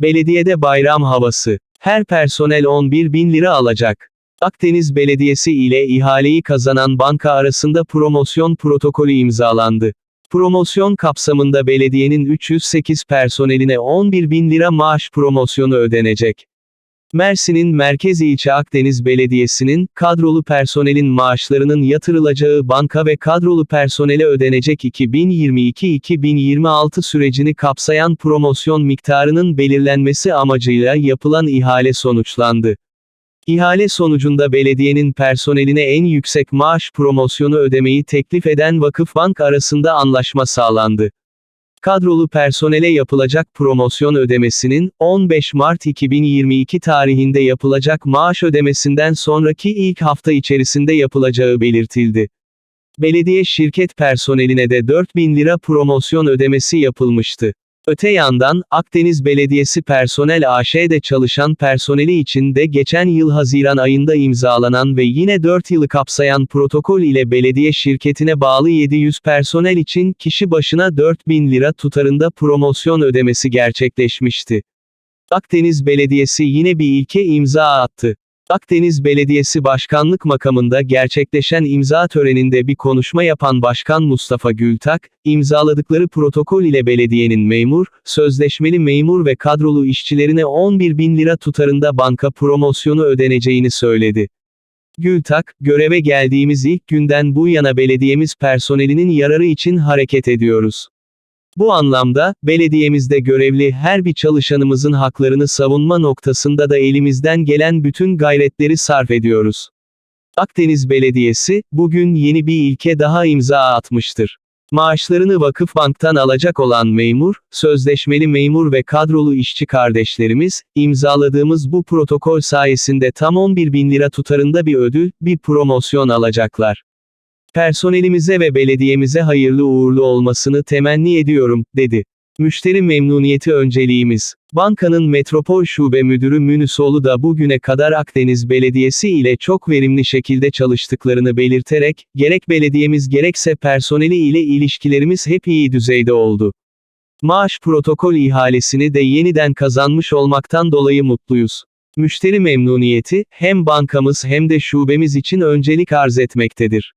Belediyede bayram havası. Her personel 11 bin lira alacak. Akdeniz Belediyesi ile ihaleyi kazanan banka arasında promosyon protokolü imzalandı. Promosyon kapsamında belediyenin 308 personeline 11 bin lira maaş promosyonu ödenecek. Mersin'in Merkez İlçe Akdeniz Belediyesi'nin, kadrolu personelin maaşlarının yatırılacağı banka ve kadrolu personele ödenecek 2022-2026 sürecini kapsayan promosyon miktarının belirlenmesi amacıyla yapılan ihale sonuçlandı. İhale sonucunda belediyenin personeline en yüksek maaş promosyonu ödemeyi teklif eden Vakıfbank arasında anlaşma sağlandı. Kadrolu personele yapılacak promosyon ödemesinin, 15 Mart 2022 tarihinde yapılacak maaş ödemesinden sonraki ilk hafta içerisinde yapılacağı belirtildi. Belediye şirket personeline de 4000 lira promosyon ödemesi yapılmıştı. Öte yandan, Akdeniz Belediyesi Personel AŞ'de çalışan personeli için de geçen yıl Haziran ayında imzalanan ve yine 4 yılı kapsayan protokol ile belediye şirketine bağlı 700 personel için kişi başına 4000 lira tutarında promosyon ödemesi gerçekleşmişti. Akdeniz Belediyesi yine bir ilke imza attı. Akdeniz Belediyesi Başkanlık makamında gerçekleşen imza töreninde bir konuşma yapan Başkan Mustafa Gültak, imzaladıkları protokol ile belediyenin memur, sözleşmeli memur ve kadrolu işçilerine 11 bin lira tutarında banka promosyonu ödeneceğini söyledi. Gültak, göreve geldiğimiz ilk günden bu yana belediyemiz personelinin yararı için hareket ediyoruz. Bu anlamda, belediyemizde görevli her bir çalışanımızın haklarını savunma noktasında da elimizden gelen bütün gayretleri sarf ediyoruz. Akdeniz Belediyesi, bugün yeni bir ilke daha imza atmıştır. Maaşlarını Vakıfbank'tan alacak olan memur, sözleşmeli memur ve kadrolu işçi kardeşlerimiz, imzaladığımız bu protokol sayesinde tam 11 bin lira tutarında bir ödül, bir promosyon alacaklar. Personelimize ve belediyemize hayırlı uğurlu olmasını temenni ediyorum, dedi. Müşteri memnuniyeti önceliğimiz. Bankanın Metropol Şube Müdürü Münüsoğlu da bugüne kadar Akdeniz Belediyesi ile çok verimli şekilde çalıştıklarını belirterek, gerek belediyemiz gerekse personeli ile ilişkilerimiz hep iyi düzeyde oldu. Maaş protokol ihalesini de yeniden kazanmış olmaktan dolayı mutluyuz. Müşteri memnuniyeti, hem bankamız hem de şubemiz için öncelik arz etmektedir.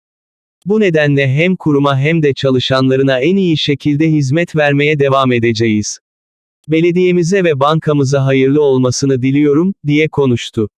Bu nedenle hem kuruma hem de çalışanlarına en iyi şekilde hizmet vermeye devam edeceğiz. Belediyemize ve bankamıza hayırlı olmasını diliyorum, diye konuştu.